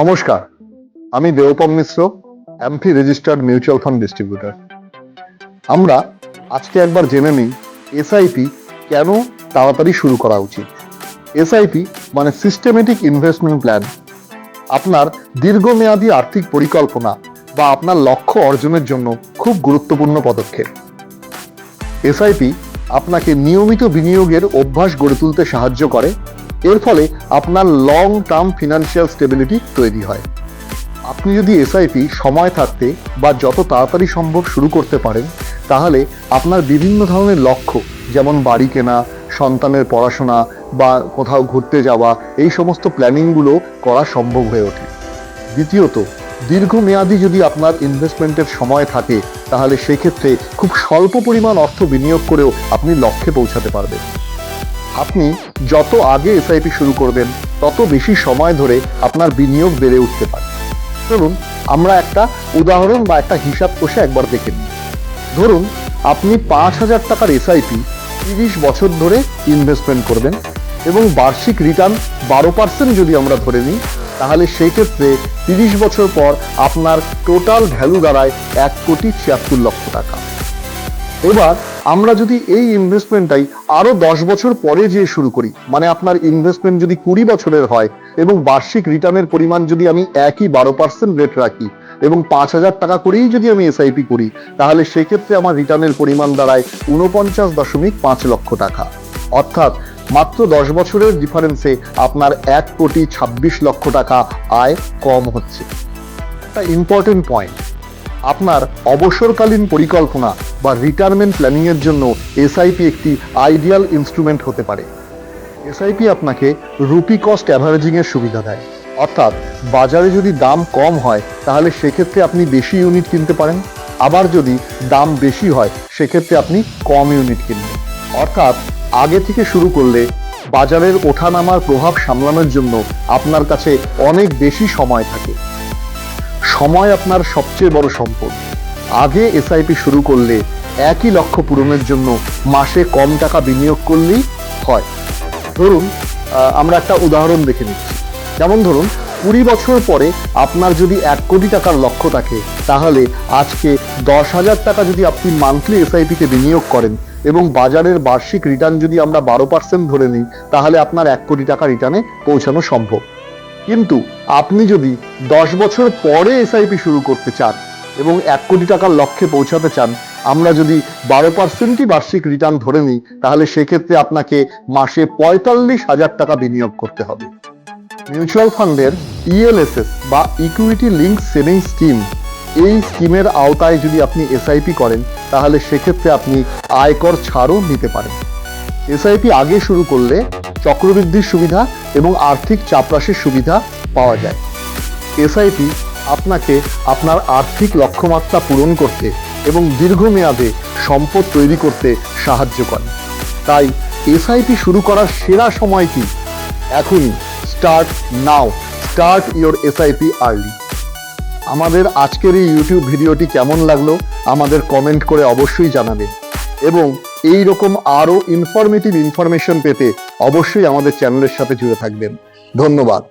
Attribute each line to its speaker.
Speaker 1: নমস্কার, আমি Debopam Mishra AMFI registered mutual fund distributor. আমরা আজকে একবার জেনে নিই এসআইপি কেন তাড়াতাড়ি শুরু করা উচিত। এসআইপি মানে সিস্টেমেটিক ইনভেস্টমেন্ট প্ল্যান আপনার দীর্ঘমেয়াদী আর্থিক পরিকল্পনা বা আপনার লক্ষ্য অর্জনের জন্য খুব গুরুত্বপূর্ণ পদক্ষেপ। এসআইপি আপনাকে নিয়মিত বিনিয়োগের অভ্যাস গড়ে তুলতে সাহায্য করে এর ফলে আপনার লং টার্ম ফিনান্সিয়াল স্টেবিলিটি তৈরি হয়। আপনি যদি এসআইপি সময় থাকতে বা যত তাড়াতাড়ি সম্ভব শুরু করতে পারেন, তাহলে আপনার বিভিন্ন ধরনের লক্ষ্য, যেমন বাড়ি কেনা, সন্তানের পড়াশোনা বা কোথাও ঘুরতে যাওয়া, এই সমস্ত প্ল্যানিংগুলো করা সম্ভব হয়ে ওঠে। দ্বিতীয়ত, দীর্ঘমেয়াদী যদি আপনার ইনভেস্টমেন্টের সময় থাকে, তাহলে সেক্ষেত্রে খুব স্বল্প পরিমাণ অর্থ বিনিয়োগ করেও আপনি লক্ষ্যে পৌঁছাতে পারবেন। আপনি যত আগে এসআইপি শুরু করবেন, তত বেশি সময় ধরে আপনার বিনিয়োগ বেড়ে উঠতে পারে। ধরুন আমরা একটা উদাহরণ বা একটা হিসাব কষে একবার দেখে নিই। ধরুন, আপনি পাঁচ হাজার টাকার এসআইপি তিরিশ বছর ধরে ইনভেস্টমেন্ট করবেন এবং বার্ষিক রিটার্ন বারো পার্সেন্ট যদি আমরা ধরে নিই, তাহলে সেই ক্ষেত্রে তিরিশ বছর পর আপনার টোটাল ভ্যালু দাঁড়ায় এক কোটি ছিয়াত্তর লক্ষ টাকা। এবার আমরা যদি এই ইনভেস্টমেন্টটাই আরও দশ বছর পরে যে শুরু করি মানে আপনার ইনভেস্টমেন্ট যদি কুড়ি বছরের হয় এবং বার্ষিক রিটার্নের পরিমাণ যদি আমি একই বারো পার্সেন্ট রেট রাখি এবং পাঁচ হাজার টাকা করেই যদি আমি এসআইপি করি, তাহলে সেক্ষেত্রে আমার রিটার্নের পরিমাণ দাঁড়ায় উনপঞ্চাশ দশমিক পাঁচ লক্ষ টাকা। অর্থাৎ মাত্র দশ বছরের ডিফারেন্সে আপনার এক কোটি ছাব্বিশ লক্ষ টাকা আয় কম হচ্ছে। একটা ইম্পর্টেন্ট পয়েন্ট আপনার অবসরকালীন পরিকল্পনা বা রিটায়ারমেন্ট প্ল্যানিং এর জন্য এসআইপি একটি আইডিয়াল ইনস্ট্রুমেন্ট হতে পারে। এসআইপি আপনাকে রুপি কস্ট অ্যাভারেজিং এর সুবিধা দেয়। অর্থাৎ বাজারে যদি দাম কম হয়, তাহলে সেক্ষেত্রে আপনি বেশি ইউনিট কিনতে পারেন। আবার যদি দাম বেশি হয়, সেক্ষেত্রে আপনি কম ইউনিট কিনবেন। অর্থাৎ আগে থেকে শুরু করলে বাজারের ওঠানামার প্রভাব সামলানোর জন্য আপনার কাছে অনেক বেশি সময় থাকে। সময় আপনার সবচেয়ে বড় সম্পদ। আগে এসআইপি শুরু করলে একই লক্ষ্য পূরণের জন্য মাসে কম টাকা বিনিয়োগ করলেই হয়। ধরুন আমরা একটা উদাহরণ দেখে নিচ্ছি। যেমন ধরুন, কুড়ি বছর পরে আপনার যদি এক কোটি টাকার লক্ষ্য থাকে, তাহলে আজকে দশ হাজার টাকা যদি আপনি মান্থলি এসআইপিতে বিনিয়োগ করেন এবং বাজারের বার্ষিক রিটার্ন যদি আমরা বারো পার্সেন্ট ধরে নিই, তাহলে আপনার এক কোটি টাকা রিটার্নে পৌঁছানো সম্ভব। কিন্তু আপনি যদি দশ বছর পরে এসআইপি শুরু করতে চান এবং এক কোটি টাকার লক্ষ্যে পৌঁছাতে চান, আমরা যদি বারো পার্সেন্টই বার্ষিক রিটার্ন ধরে নিই, তাহলে সেক্ষেত্রে আপনাকে মাসে পঁয়তাল্লিশ হাজার টাকা বিনিয়োগ করতে হবে। মিউচুয়াল ফান্ডের ইএলএসএস বা ইকুইটি লিঙ্ক সেভিং স্কিম এই স্কিমের আওতায় যদি আপনি এসআইপি করেন, তাহলে সেক্ষেত্রে আপনি আয়কর ছাড়ও নিতে পারেন। এসআইপি আগে শুরু করলে চক্রবৃদ্ধির সুবিধা এবং আর্থিক চাপরাশির সুবিধা পাওয়া যায়। এসআইপি আপনাকে আপনার আর্থিক লক্ষ্যমাত্রা পূরণ করতে এবং দীর্ঘমেয়াদে সম্পদ তৈরি করতে সাহায্য করে। তাই এসআইপি শুরু করার সেরা সময় কি? এখনই start now, start your SIP early. আমাদের আজকের এই ইউটিউব ভিডিওটি কেমন লাগল আমাদের কমেন্ট করে অবশ্যই জানাবেন। এবং এই রকম আরও ইনফরমেটিভ ইনফরমেশন পেতে অবশ্যই আমাদের চ্যানেলের সাথে জুড়ে থাকবেন। ধন্যবাদ।